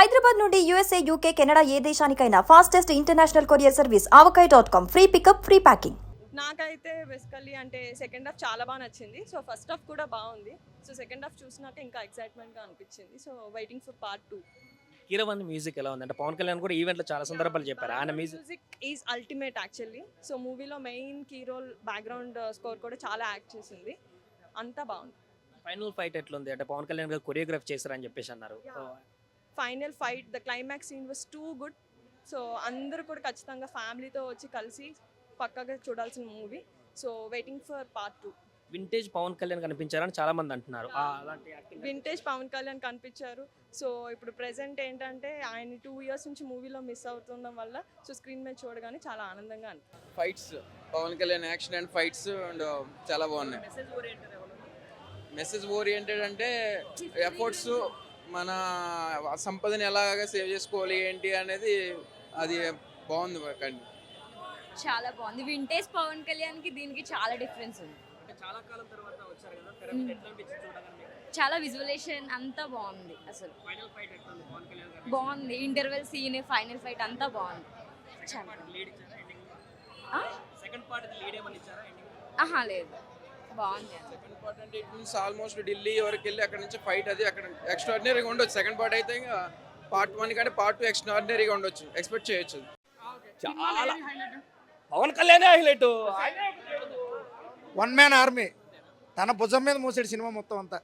హైదరాబాద్ నుండి USA UK Canada ఏ దేశానికైనా fastest international courier service Avakaya dot com free pickup free packing నాకైతే basically అంటే సెకండ్ హాఫ్ చాలా బాగా నచ్చింది. సో ఫస్ట్ హాఫ్ కూడా బాగుంది. సో సెకండ్ హాఫ్ చూసినాక ఇంకా ఎక్సైట్మెంట్గా అనిపించింది. So waiting for part two Keeravani music ఎలా ఉంది అంటే పవన్ కళ్యాణ్ కూడా ఈవెంట్లో చాలా సందర్భాలు చెప్పారు. ఆయన music is ultimate actually so మూవీలో main key role background score కూడా చాలా యాక్ట్ చేసింది. అంతా బాగుంది. ఫైనల్ ఫైట్ ఎట్లుంది? అంటే పవన్ కళ్యాణ్ గారు కొరియోగ్రాఫ్ చేశారని చెప్పేసి అన్నారు. Final fight the climax scene was too good. So అందరూ కూడా ఖచ్చితంగా ఫ్యామిలీతో వచ్చి కలిసి పక్కగా చూడాల్సిన movie. So waiting for part two. Vintage Pawan Kalyan కనిపించారని చాలా మంది అంటున్నారు వింటేజ్ పవన్ కళ్యాణ్ కనిపించారు. సో ఇప్పుడు ప్రెసెంట్ ఏంటంటే ఆయన టూ ఇయర్స్ నుంచి మూవీలో మిస్ అవుతుండడం వల్ల సో స్క్రీన్ మీద చూడగానే చాలా ఆనందంగా అనిపించింది fights Pawan Kalyan action and fights and చాలా బాగున్నాయి. మెసేజ్ ఓరియంటెడ్ అంటే ఎఫర్ట్స్ మన సంపదని ఎలాగ సేవ్ చేసుకోవాలి ఏంటి అనేది అది బాగుంది కానీ చాలా బాగుంది. వింటేజ్ పవన్ కళ్యాణ్కి దీనికి చాలా డిఫరెన్స్ ఉంది. చాలా కాలం తర్వాత వచ్చారు కదా తెర మ్మ్. మీద ఎట్లా అనిపించింది చూడగానే చాలా విజువలేషన్ అంతా బాగుంది అసలు. ఫైనల్ ఫైట్ ఎట్లుంది పవన్ కళ్యాణ్ గారు? బాగుంది. ఇంటర్వెల్ సీన్ ఫైనల్ ఫైట్ అంతా బాగుంది. చాలా లీడ్ ఇచ్చారా ఎండింగ్ ఆ? సెకండ్ పార్ట్ లీడ్ ఏమని ఇచ్చారా ఎండింగ్ ఆహా లేదు. బాగుంది. సెకండ్ పార్ట్ అంటే ఇట్ మీన్స్ ఆల్మోస్ట్ ఢిల్లీ వరకు వెళ్ళి అక్కడ నుంచి ఫైట్ అది అక్కడ ఎక్స్ట్రాడినరీగా ఉండొచ్చు. సెకండ్ పార్ట్ అయితే ఇంకా పార్ట్ వన్ కంటే పార్ట్ టూ ఎక్స్ట్రాడినరీగా ఉండొచ్చు. ఎక్స్పెక్ట్ చేయొచ్చు. చాలా. Pawan Kalyan highlight one man army తన భుజం మీద మూసాడు సినిమా మొత్తం అంతా.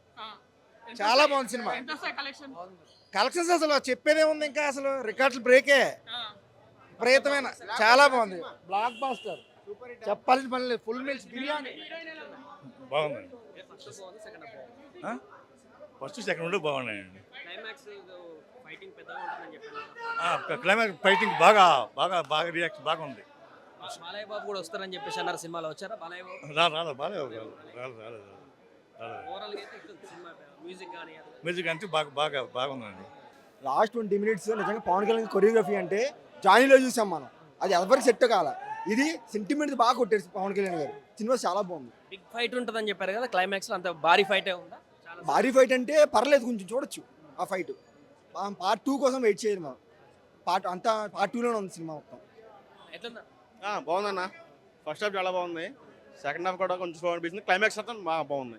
చాలా బాగుంది సినిమా. కలెక్షన్స్ అసలు చెప్పేదే ఉంది ఇంకా? అసలు రికార్డులు బ్రేకే విపరీతమైన. చాలా బాగుంది. బ్లాక్ బాస్టర్ చెప్పాల్సిన పని లేదు. Full meals biryani. బాగుందండి. ఫస్ట్ సెకండ్ ఉండే బాగున్నాయండి. క్లైమాక్స్ ఫైటింగ్ పెద్దగా ఉంటుందని చెప్పారు ఆ, క్లైమాక్స్ ఫైటింగ్ బాగా బాగా బాగా రియాక్షన్ బాగా ఉంది. బాలయ్య బాబు కూడా వస్తారని చెప్పేసి అన్నారు సినిమాలో. వచ్చారా బాలయ్య బాబు? రా రాలేదు రాలేదు మ్యూజిక్ అంటే బాగా బాగా బాగుందండి లాస్ట్ ట్వంటీ మినిట్స్ నిజంగా పవన్ కళ్యాణ్ కొరియోగ్రఫీ అంటే జానీలో చూసాం మనం. అది ఎవరికి సెట్ కాల? ఇది సెంటిమెంట్స్ బాగా కొట్టారు పవన్ కళ్యాణ్ గారు. సినిమా చాలా బాగుంది. బిగ్ ఫైట్ ఉంటుందని చెప్పారు కదా క్లైమాక్స్లో అంత భారీ ఫైటే ఉందా? భారీ ఫైట్ అంటే పర్లేదు కొంచెం చూడొచ్చు ఆ ఫైట్ పార్ట్ టూ కోసం వెయిట్ చేయదు మనం పార్ట్ అంతా పార్ట్ టూలోనే ఉంది సినిమా మొత్తం. ఎట్లుందా? బాగుందన్న. ఫస్ట్ హాఫ్ చాలా బాగుంది. సెకండ్ హాఫ్ కూడా కొంచెం స్లో అనిపించింది. క్లైమాక్స్ అంతా బాగా బాగుంది.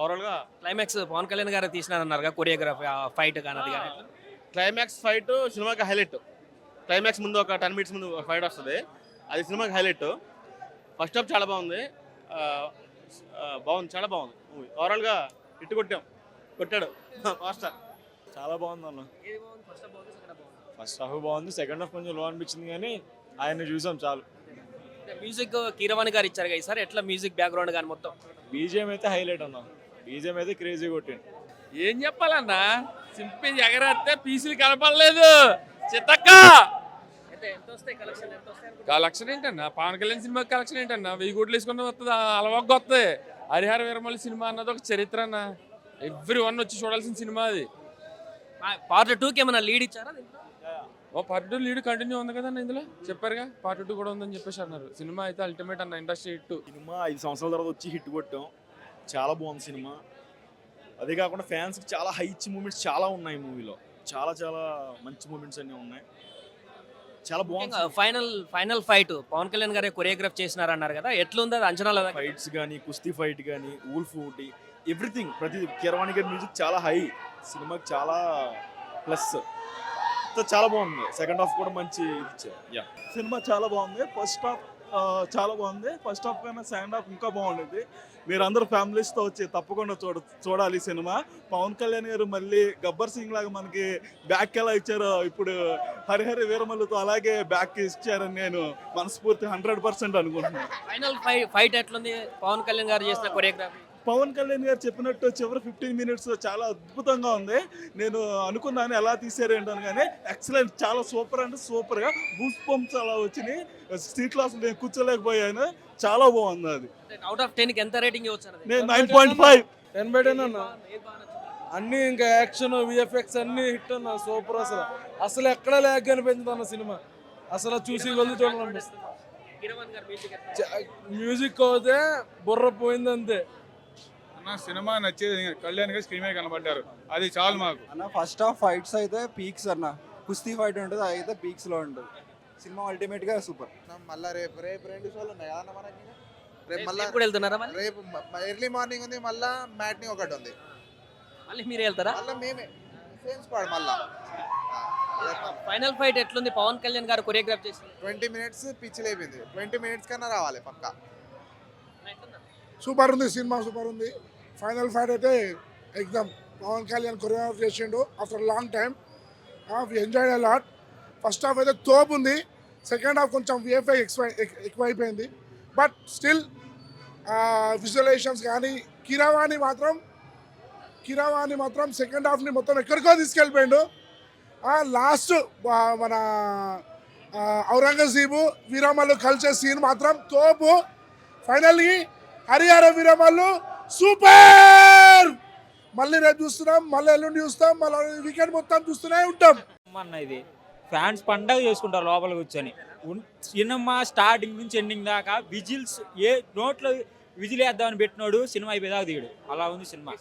ఓవరాల్గా క్లైమాక్స్ పవన్ కళ్యాణ్ గారు తీసినారన్నారు కదా కొరియోగ్రఫీ ఫైట్ కానీ అది కానీ. క్లైమాక్స్ ఫైట్ సినిమాకి హైలైట్ క్లైమాక్స్ ముందు ఒక టెన్ మినిట్స్ ముందు ఫైట్ వస్తుంది. అది సినిమాకి హైలైట్ ఫస్ట్ హాఫ్ చాలా బాగుంది. బాగుంది చాలా బాగుంది. మూవీ ఓవరాల్గా ఇట్టు కొట్టాం. కొట్టాడు. మాస్టర్ చాలా బాగుంది అన్న. ఫస్ట్ హాఫ్ బాగుంది సెకండ్ హాఫ్ కొంచెం లో అనిపించింది కానీ ఆయన చూసాం చాలు. మ్యూజిక్ కీరవాణి గారు ఇచ్చారు కదా ఈసారి ఎట్లా మ్యూజిక్ బ్యాక్గ్రౌండ్ కానీ మొత్తం? బీజిఎం అయితే హైలైట్ అన్న. బీజిఎం అయితే క్రేజీ కొట్టింది ఏం చెప్పాలన్నా? సింపిల్ ఎగరేస్తే పీసులు కనపడలేదు. వస్తాయి కలెక్షన్ ఏంటన్నా? పవన్ కళ్యాణ్ సినిమా కలెక్షన్ ఏంటన్నా? వెయ్యి కోట్లు వేసుకుని వస్తుంది అలవాకు వస్తుంది హరిహర వీరమల్లి సినిమా అన్నది ఒక చరిత్ర అన్న. ఎవ్రీ వన్ వచ్చి చూడాల్సిన సినిమా అది. పార్ట్ టూకి ఏమైనా లీడ్ ఇచ్చారా పార్ట్ టూ లీడ్ కంటిన్యూ ఉంది కదన్న ఇందులో? చెప్పారుగా? పార్ట్ టూ కూడా ఉందని చెప్పేసి అన్నారు. సినిమా అయితే అల్టిమేట్ అన్న ఇండస్ట్రీ హిట్ సినిమా ఐదు సంవత్సరాల తర్వాత వచ్చి హిట్ కొట్టాం. చాలా బాగుంది సినిమా. అదే కాకుండా ఫ్యాన్స్కి చాలా హై ఇచ్చి మూమెంట్స్ చాలా ఉన్నాయి మూవీలో చాలా చాలా మంచి మూమెంట్స్ అన్నీ ఉన్నాయి. చాలా బాగుంది final final fight Pavan Kalyan గారే కొరియోగ్రాఫ్ చేసినారు అన్నారు కదా. ఎట్లుంది అది అంచనాల ఫైట్స్ కానీ కుస్తీ ఫైట్ కానీ ఊల్ఫ్ ఊటి ఎవ్రీథింగ్ ప్రతి కిరవాణి గారి మ్యూజిక్ చాలా హై. సినిమాకి చాలా ప్లస్. చాలా బాగుంది. సెకండ్ హాఫ్ కూడా మంచి ఇచ్చారు. యా. సినిమా చాలా బాగుంది. ఫస్ట్ హాఫ్ చాలా బాగుంది. ఫస్ట్ హాఫ్ కన్నా సెకండ్ హాఫ్ ఇంకా బాగుండేది. మీరందరూ ఫ్యామిలీస్తో వచ్చి తప్పకుండా చూడ చూడాలి సినిమా. పవన్ కళ్యాణ్ గారు మళ్ళీ గబ్బర్ సింగ్ లాగా మనకి బ్యాక్ ఎలా ఇచ్చారో ఇప్పుడు హరిహరి వీరమల్లుతో అలాగే బ్యాక్ ఇచ్చారని నేను మనస్ఫూర్తి హండ్రెడ్ పర్సెంట్ అనుకుంటున్నాను. ఫైనల్ ఫైట్ ఎట్లుంది? పవన్ కళ్యాణ్ గారు చేసిన కొరియోగ్రఫీ పవన్ కళ్యాణ్ గారు చెప్పినట్టు చివరి ఫిఫ్టీన్ మినిట్స్ చాలా అద్భుతంగా ఉంది. నేను అనుకున్నాను ఎలా తీసారు ఏంటని కానీ ఎక్సలెంట్ చాలా సూపర్ అంటే సూపర్గా బూస్ పంప్స్ అలా వచ్చినాయి. సీట్లో అసలు నేను కూర్చోలేకపోయాను. చాలా బాగుంది అది. అవుట్ ఆఫ్ టెన్కి ఎంత రేటింగ్ ఇవ్వచ్చు నేను nine point five ten by ten అన్న. అన్ని. ఇంకా యాక్షన్ విఎఫ్ఎక్స్ అన్ని హిట్ అన్న. సూపర్ అసలు. అసలు ఎక్కడ లేక అనిపించింది అన్న సినిమా. అసలు చూసి కొద్ది చూడాలనిపిస్తుంది మ్యూజిక్ అయితే బుర్ర పోయింది అంతే. అన్న సినిమా నచ్చేది. కళ్యాణ్ గారు స్క్రీన్ మీద కనబడ్డారు. అది చాలు మాకు. అన్న ఫస్ట్ హాఫ్ ఫైట్స్ అయితే పీక్స్ అన్న. కుస్తీ ఫైట్ ఉంటుంది అది అయితే పీక్స్లో ఉంటుంది. సినిమా అల్టిమేట్గా సూపర్ మళ్ళీ రేపు రేపు రెండు షోలు ఉన్నాయి కదా మనకి? రేపు మళ్ళీ కూడా వెళ్తున్నారా మళ్ళీ? రేపు ఎర్లీ మార్నింగ్ ఉంది మళ్ళీ మ్యాట్ని ఒకటి ఉంది. మళ్ళీ మీరే వెళ్తారా? మళ్ళీ మేమే. సేమ్ స్క్వాడ్ మళ్ళీ. ఫైనల్ ఫైట్ ఎట్లుంది? పవన్ కళ్యాణ్ గారు కొరియోగ్రాఫ్ చేసింది ట్వంటీ మినిట్స్ పిచ్ లేపింది. ట్వంటీ మినిట్స్ కన్నా రావాలి పక్కా. సూపర్ ఉంది? సినిమా సూపర్ ఉంది. ఫైనల్ ఫైట్ అయితే ఎగ్జామ్. పవన్ కళ్యాణ్ కొరియోగ్రాఫ్ చేసిండు after long time enjoy lot first half అయితే తోపు ఉంది. సెకండ్ హాఫ్ కొంచెం విఎఫ్ఐ ఎక్స్పై ఎక్కువ అయిపోయింది. బట్ స్టిల్ విజువలైజేషన్స్ కానీ కిరావాణి మాత్రం కిరావాణి మాత్రం సెకండ్ హాఫ్ని మొత్తం ఎక్కడికో తీసుకెళ్ళిపోయిండు. లాస్ట్ మన ఔరంగజీబు వీరమ్మలు కలిసే సీన్ మాత్రం తోపు. ఫైనల్లీ హరిహర వీరమ్మలు సూపర్! మళ్ళీ రేపు చూస్తున్నాం మళ్ళీ ఎల్లుండి చూస్తాం మళ్ళీ వీకెండ్ మొత్తం చూస్తూనే ఉంటాం. అన్న ఇది? ఫ్యాన్స్ పండగ చేసుకుంటారు లోపల కూర్చొని. సినిమా స్టార్టింగ్ నుంచి ఎండింగ్ దాకా విజిల్స్ ఏ నోట్లో విజిల్ వేద్దామని పెట్టినోడు సినిమా అయిపోయేదాకా తీయడు. అలా ఉంది సినిమా.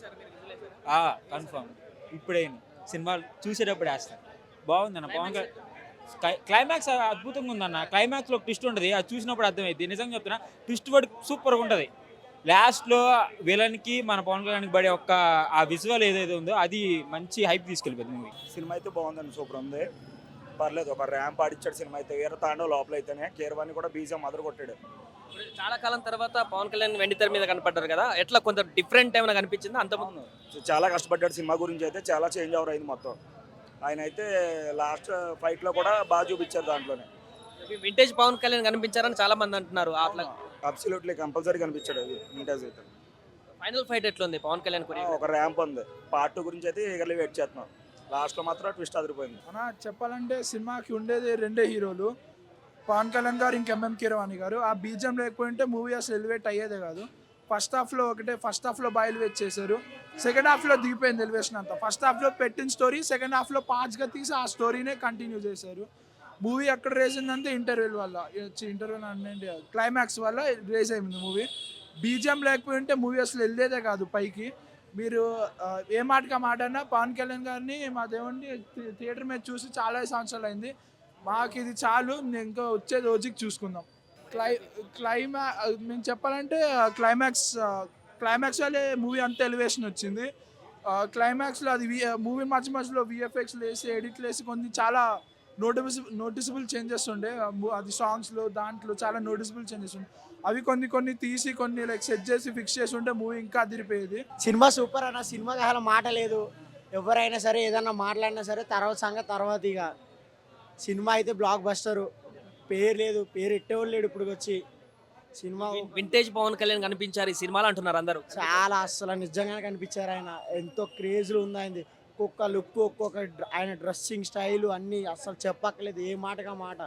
కన్ఫర్మ్ ఇప్పుడే సినిమా చూసేటప్పుడు వేస్తాను బాగుందన్న పవన్ క్లైమాక్స్ అద్భుతంగా ఉందన్న. క్లైమాక్స్లో ట్విస్ట్ ఉంటుంది. అది చూసినప్పుడు అర్థమైంది నిజంగా చెప్తున్నా ట్విస్ట్ వర్డ్ సూపర్గా ఉంటుంది. లాస్ట్లో విలన్కి మన పవన్ కళ్యాణ్కి పడే ఒక్క ఆ విజువల్ ఏదైతే ఉందో అది మంచి హైప్ తీసుకెళ్ళిపోయింది మూవీ సినిమా అయితే బాగుందండి సూపర్ ఉంది. పర్లేదు ఒక ర్యాంప్ ఆడిచ్చాడు సినిమా అయితే. వీర తాండవ లోపల అయితేనే కేరవాణి కూడా బీజం మొదలు కొట్టాడు. చాలా కాలం తర్వాత పవన్ కళ్యాణ్ వెండితెర మీద కనపడ్డారు కదా ఎట్లా కొంత డిఫరెంట్ ఏమైనా కనిపించింది? అంత చాలా కష్టపడ్డాడు సినిమా గురించి అయితే చాలా చేంజ్ ఓవర్ అయింది మొత్తం. ఆయన అయితే లాస్ట్ ఫైట్లో కూడా బాగా చూపించారు దాంట్లోనే. వింటేజ్ పవన్ కళ్యాణ్ కనిపించారని చాలా మంది అంటున్నారు అట్లా. అబ్సల్యూట్లీ కంపల్సరీ కనిపించాడు అది ఇంటర్వ్యూ అయితే. ఫైనల్ ఫైట్ ఎట్లుంది? పవన్ కళ్యాణ్ కొరియోగ్రాఫ్. ఒక ర్యాంప్ ఉంది. పార్ట్ టూ గురించి అయితే ఈగర్లీ వెయిట్ చేస్తున్నాం. లాస్ట్లో మాత్రం ట్విస్ట్ అదిరిపోయింది. అన్న చెప్పాలంటే సినిమాకి ఉండేది రెండే హీరోలు. పవన్ కళ్యాణ్ గారు ఇంకెంఎం కీరవాణి గారు. ఆ బీజం లేకపోయింటే మూవీ అసలు ఎలివేట్ అయ్యేదే కాదు. ఫస్ట్ హాఫ్లో ఒకటే ఫస్ట్ హాఫ్లో బాగా ఎలివేట్ చేశారు. సెకండ్ హాఫ్లో దిగిపోయింది ఎలివేషన్ అంతా. ఫస్ట్ హాఫ్లో పెట్టిన స్టోరీ సెకండ్ హాఫ్లో పాజ్గా తీసి ఆ స్టోరీనే కంటిన్యూ చేశారు. మూవీ ఎక్కడ రేజ్ అయిందంటే ఇంటర్వెల్ వల్ల ఇంటర్వెల్ అనండి క్లైమాక్స్ వల్ల రేజ్ అయింది మూవీ బీజిఎం లేకపోయింటే మూవీ అసలు వెళ్ళేదే కాదు పైకి. మీరు ఏ మాటకి ఆ మాట అన్నా పవన్ కళ్యాణ్ గారిని మా దేవుడిని థియేటర్ మీద చూసి చాలా సంవత్సరాలు అయింది. మాకు ఇది చాలు నేను ఇంకా వచ్చే రోజుకి చూసుకుందాం. క్లై క్లైమా మేము చెప్పాలంటే క్లైమాక్స్ క్లైమాక్స్ వల్లే మూవీ అంత ఎలివేషన్ వచ్చింది. క్లైమాక్స్లో అది మూవీ మధ్య మధ్యలో విఎఫ్ఎక్స్ వేసి ఎడిట్లు వేసి కొన్ని చాలా నోటిసబుల్ నోటిసబుల్ చేంజెస్ ఉండే. అది సాంగ్స్లో దాంట్లో చాలా నోటిసబుల్ చేంజెస్ ఉండే. అవి కొన్ని కొన్ని తీసి కొన్ని లైక్ సెట్ చేసి ఫిక్స్ చేసి ఉంటే మూవీ ఇంకా అదిరిపోయేది. సినిమా సూపర్ అన్న సినిమాకి అసలు మాట లేదు. ఎవరైనా సరే ఏదన్నా మాట్లాడినా సరే తర్వాత సంగతి తర్వాత ఇక సినిమా అయితే బ్లాక్ బస్టర్ పేరు లేదు పేరు ఎట్టేవాళ్ళు లేడు ఇప్పుడు వచ్చి సినిమా వింటేజ్ పవన్ కళ్యాణ్ కనిపించారు ఈ సినిమాలో అంటున్నారు అందరూ. చాలా అసలు నిజంగానే కనిపించారు ఆయన. ఎంతో క్రేజ్లు ఉంది ఒక్కొక్క లుక్ ఒక్కొక్క ఆయన డ్రెస్సింగ్ స్టైల్ అన్ని అసలు చెప్పక్కలేదు ఏ మాటగా మాట.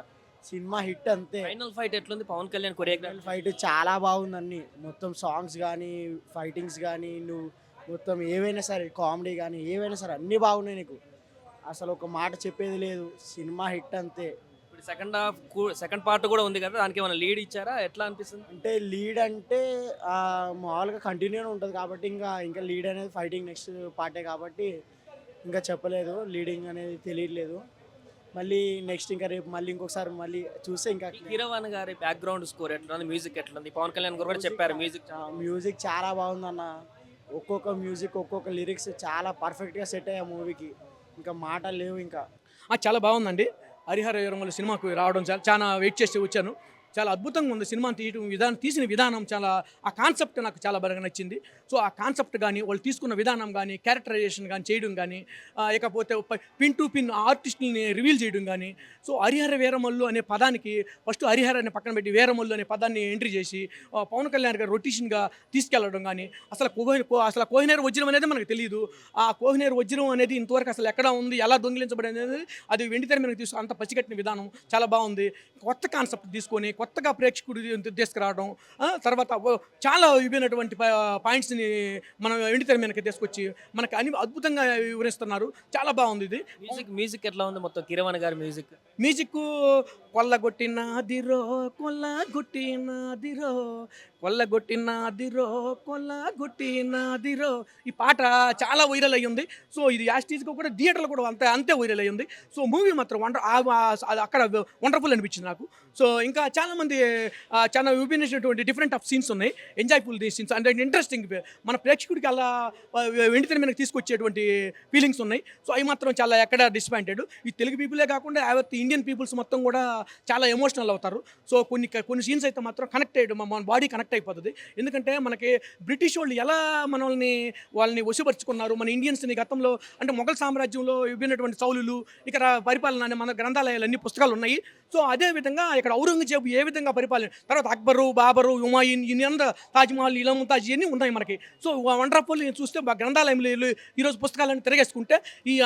సినిమా హిట్ అంతే. ఫైనల్ ఫైట్ ఎట్లుంది? పవన్ కళ్యాణ్ కొరియోగ్రాఫ్ ఫైట్ చాలా బాగుంది అన్ని. మొత్తం సాంగ్స్ కానీ ఫైటింగ్స్ కానీ నువ్వు మొత్తం ఏవైనా సరే కామెడీ కానీ ఏవైనా సరే అన్నీ బాగున్నాయి నీకు. అసలు ఒక మాట చెప్పేది లేదు. సినిమా హిట్ అంతే. ఇప్పుడు సెకండ్ హాఫ్ సెకండ్ పార్ట్ కూడా ఉంది కదా దానికి ఏమైనా లీడ్ ఇచ్చారా? ఎట్లా అనిపిస్తుంది? అంటే లీడ్ అంటే మామూలుగా కంటిన్యూనే ఉంటుంది కాబట్టి ఇంకా ఇంకా లీడ్ అనేది ఫైటింగ్ నెక్స్ట్ పార్టే కాబట్టి ఇంకా చెప్పలేదు. లీడింగ్ అనేది తెలియట్లేదు. మళ్ళీ నెక్స్ట్ ఇంకా రేపు మళ్ళీ ఇంకొకసారి మళ్ళీ చూస్తే ఇంకా హీరోవాన్ గారి బ్యాక్గ్రౌండ్ స్కోర్ ఎట్లుంది? మ్యూజిక్ ఎట్లుంది? పవన్ కళ్యాణ్ గారు కూడా చెప్పారు మ్యూజిక్ మ్యూజిక్ చాలా బాగుందన్న. ఒక్కొక్క మ్యూజిక్ ఒక్కొక్క లిరిక్స్ చాలా పర్ఫెక్ట్గా సెట్ అయ్యా మూవీకి ఇంకా మాటలు లేవు ఇంకా. ఆ, చాలా బాగుందండి. హరిహర వీరమల సినిమాకు రావడం చాలా చాలా వెయిట్ చేసి వచ్చాను. చాలా అద్భుతంగా ఉంది సినిమా తీయడం విధానం తీసిన విధానం చాలా ఆ కాన్సెప్ట్ నాకు చాలా బాగా నచ్చింది. సో ఆ కాన్సెప్ట్ కానీ వాళ్ళు తీసుకున్న విధానం కానీ క్యారెక్టరైజేషన్ కానీ చేయడం కానీ ఇకపోతే పిన్ టు పిన్ ఆర్టిస్ట్ని రివీల్ చేయడం కానీ సో హరిహర వీరమల్లు అనే పదానికి ఫస్ట్ హరిహర అనే పక్కన పెట్టి వీరమల్లు అనే పదాన్ని ఎంట్రీ చేసి పవన్ కళ్యాణ్ గారు రొటేషన్గా తీసుకెళ్ళడం కానీ అసలు కోహి అసలు కోహినేరు వజ్రం అనేది మనకు తెలియదు ఆ కోహినేరు వజ్రం అనేది ఇంతవరకు అసలు ఎక్కడ ఉంది ఎలా దొంగిలించబడింది అనేది అది వెండితెర మీద తీసుకు అంత పసిగట్టిన విధానం చాలా బాగుంది. కొత్త కాన్సెప్ట్ తీసుకొని కొత్తగా ప్రేక్షకుడు తీసుకురావడం తర్వాత చాలా విభిన్నటువంటి పాయింట్స్ని మనం ఎండి తెర మీదకి తీసుకొచ్చి మనకి అన్ని అద్భుతంగా వివరిస్తున్నారు. చాలా బాగుంది ఇది. మ్యూజిక్ మ్యూజిక్ ఎట్లా ఉంది మొత్తం? కిరవాణి గారి మ్యూజిక్ మ్యూజిక్ కొల్లగొట్టినాదిరో కొల్లగొట్టినాదిరో కొల్లగొట్టినాదిరో కొల్లగొట్టినాదిరో. ఈ పాట చాలా వైరల్ అయ్యింది. సో ఇది యాస్టీజ్గా కూడా థియేటర్లో కూడా అంతే అంతే వైరల్ అయ్యింది. సో మూవీ మాత్రం వండర్ అక్కడ వండర్ఫుల్ అనిపించింది నాకు. సో ఇంకా చాలామంది చాలా విభిన్నటువంటి డిఫరెంట్ ఆఫ్ సీన్స్ ఉన్నాయి. ఎంజాయ్ఫుల్ సీన్స్ అంటే ఇంట్రెస్టింగ్ మన ప్రేక్షకుడికి అలా వెండి మీదకి తీసుకొచ్చేటువంటి ఫీలింగ్స్ ఉన్నాయి. సో అవి మాత్రం చాలా ఎక్కడ డిసప్పాయింటెడ్ ఈ తెలుగు పీపులే కాకుండా యావత్ ఇండియన్ పీపుల్స్ మొత్తం కూడా చాలా ఎమోషనల్ అవుతారు. సో కొన్ని కొన్ని సీన్స్ అయితే మాత్రం కనెక్ట్ అయ్యడం మన బాడీ కనెక్ట్ అయిపోతుంది. ఎందుకంటే మనకి బ్రిటిష్ వాళ్ళు ఎలా మనల్ని వాళ్ళని వశపరుచుకున్నారు? మన ఇండియన్స్ని గతంలో అంటే మొఘల్ సామ్రాజ్యంలో విభిన్నటువంటి చౌలులు ఇక్కడ పరిపాలన అనే మన గ్రంథాలయాలు అన్ని పుస్తకాలు ఉన్నాయి సో అదే విధంగా ఇక్కడ ఔరంగజేబు ఏ విధంగా పరిపాలన తర్వాత అక్బరు బాబరు హుమాయూన్ ఇన్ని తాజ్మహల్ ఇలా ముంతాజ్ ఇవన్నీ ఉన్నాయి మనకి. సో వండర్ఫుల్ చూస్తే గ్రంథాలయంలో వెళ్ళి ఈరోజు పుస్తకాలను తిరగేసుకుంటే ఈ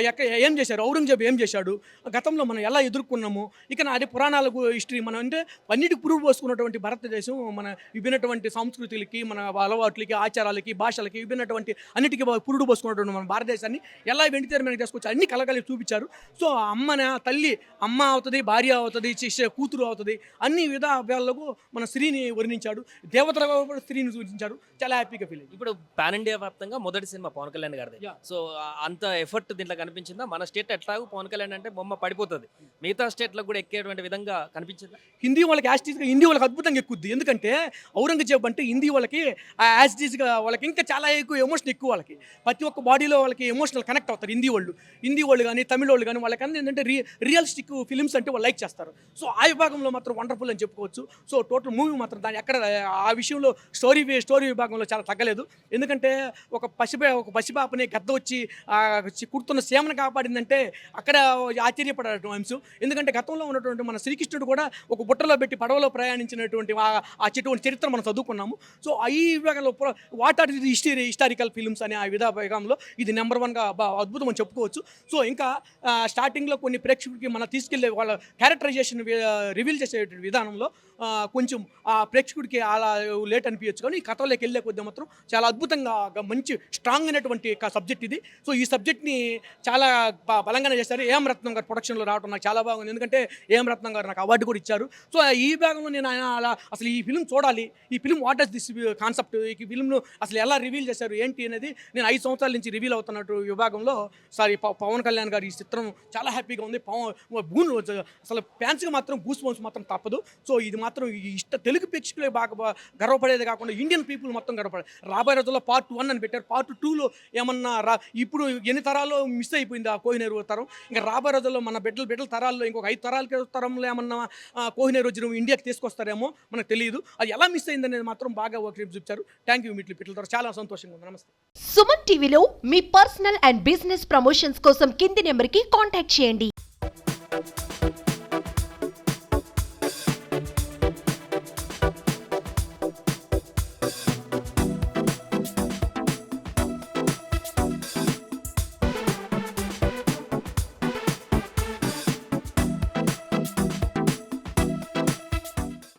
ఎక్క- ఏం చేశారు? ఔరంగజేబు ఏం చేశాడు? గతంలో మనం ఎలా ఎదుర్కొన్నాము? ఇక అది అదే పురాణాలకు హిస్టరీ మనం అంటే అన్నిటి పురుగు పోసుకున్నటువంటి భారతదేశం మన విభిన్నటువంటి సంస్కృతులకి మన అలవాట్లకి ఆచారాలకి భాషలకి విభిన్నటువంటి అన్నిటికీ పురుడు పోసుకున్నటువంటి మన భారతదేశాన్ని ఎలా వెండితేరు తెర మీద తీసుకొచ్చి అన్ని కలగలి చూపించారు. సో అమ్మన తల్లి అమ్మ అవుతుంది భార్య అవుతుంది చేసే కూతురు అవుతుంది అన్ని విధాలకు మన స్త్రీని వర్ణించాడు. దేవతలుగా కూడా స్త్రీని సూచించాడు. చాలా హ్యాపీగా ఫీల్ ఇప్పుడు పాన్ ఇండియా వ్యాప్తంగా మొదటి సినిమా పవన్ కళ్యాణ్ గారిది. సో అంత ఎఫర్ట్ దీంట్లో కనిపించిందా? మన స్టేట్ ఎట్లాగో పవన్ కళ్యాణ్ అంటే బొమ్మ పడిపోతుంది. మిగతా స్టేట్లకు కూడా ఎక్కేటువంటి విధంగా కనిపించిందా? హిందీ వాళ్ళకి యాస్టీస్గా హిందీ వాళ్ళకి అద్భుతంగా ఎక్కుద్ది. ఎందుకంటే ఔరంగజేబ్ అంటే హిందీ వాళ్ళకి ఆ యాస్టీస్గా వాళ్ళకి ఇంకా చాలా ఎక్కువ ఎమోషన్ ఎక్కువ వాళ్ళకి. ప్రతి ఒక్క బాడీలో వాళ్ళకి ఎమోషనల్ కనెక్ట్ అవుతారు హిందీ వాళ్ళు. హిందీ వాళ్ళు కానీ తమిళ వాళ్ళు కానీ వాళ్ళకి అన్నీ ఏంటంటే రి రియలిస్టిక్ ఫిలిమ్స్ అంటే వాళ్ళు లైక్ చేస్తారు. సో ఆ విభాగంలో మాత్రం వండర్ఫుల్ అని చెప్పుకోవచ్చు. సో టోటల్ మూవీ మాత్రం దాని ఎక్కడ ఆ విషయంలో స్టోరీ స్టోరీ విభాగంలో చాలా తగ్గలేదు. ఎందుకంటే ఒక పసిపే ఒక పసిపాపని గద్ద వచ్చి కుడుతున్న సీమను కాపాడిందంటే అక్కడ ఆశ్చర్యపడటం అంశం ఎందుకంటే గతంలో ఉన్నటువంటి మన శ్రీకృష్ణుడు కూడా ఒక బుట్టలో పెట్టి పడవలో ప్రయాణించినటువంటి ఆ చెటువంటి చరిత్ర మనం చదువుకున్నాము. సో ఈ విభాగంలో what are the history historical films అనే ఆ విధాభాగంలో విభాగంలో ఇది నెంబర్ వన్గా అద్భుతం అని చెప్పుకోవచ్చు. సో ఇంకా స్టార్టింగ్లో కొన్ని ప్రేక్షకుడికి మనం తీసుకెళ్ళే వాళ్ళ క్యారెక్టరైజేషన్ రివీల్ చేసే విధానంలో కొంచెం ఆ ప్రేక్షకుడికి అలా లేట్ అనిపించచ్చు. కానీ ఈ కథలోకి వెళ్ళే కొద్ది మాత్రం చాలా అద్భుతంగా మంచి స్ట్రాంగ్ అయినటువంటి సబ్జెక్ట్ ఇది. సో ఈ సబ్జెక్ట్ని చాలా బలంగానే చేశారు. ఏం రత్నం గారు ప్రొడక్షన్లో రావడం నాకు చాలా బాగుంది. ఎందుకంటే ఏం రత్నం గారు నాకు అవార్డు కూడా ఇచ్చారు. సో ఈ భాగంలో నేను ఆయన అలా అసలు ఈ ఫిల్మ్ చూడాలి. ఈ film what is this concept ఈ ఫిల్మ్ను అసలు ఎలా రివీల్ చేశారు? ఏంటి అనేది నేను ఐదు సంవత్సరాల నుంచి రివీల్ అవుతున్నట్టు విభాగంలో. సారీ ప- పవన్ కళ్యాణ్ గారు ఈ చిత్రం చాలా హ్యాపీగా ఉంది. పవన్ భూమి అసలు ఫ్యాన్స్కి మాత్రం గూస్ మాత్రం తప్పదు. సో ఇది మాత్రం మాత్రం ఇష్ట తెలుగు ప్రేక్షకులే బాగా గర్వపడేది కాకుండా ఇండియన్ పీపుల్ మొత్తం గర్వపడే రాబోయే రోజుల్లో పార్ట్ వన్ అని పెట్టారు. పార్ట్ టూలో ఏమన్నా రా ఇప్పుడు ఎన్ని తరాల్లో మిస్ అయిపోయింది ఆ కోహినేరు తరం? ఇంకా రాబోయే రోజుల్లో మన బిడ్డల బిడ్డల తరాల్లో ఇంకొక ఐదు తరాలకి తరంలో ఏమన్నా కోహినేరు వచ్చిన ఇండియాకి తీసుకొస్తారేమో మనకు తెలియదు అది ఎలా మిస్ అయిందనేది మాత్రం బాగా వర్క్ చూపించారు. థ్యాంక్ యూ మీట్లు తర్వాత చాలా సంతోషంగా ఉంది. నమస్తే. సుమన్ టీవీలో మీ పర్సనల్ అండ్ బిజినెస్ ప్రమోషన్స్ కోసం కింది నెంబర్కి కాంటాక్ట్ చేయండి.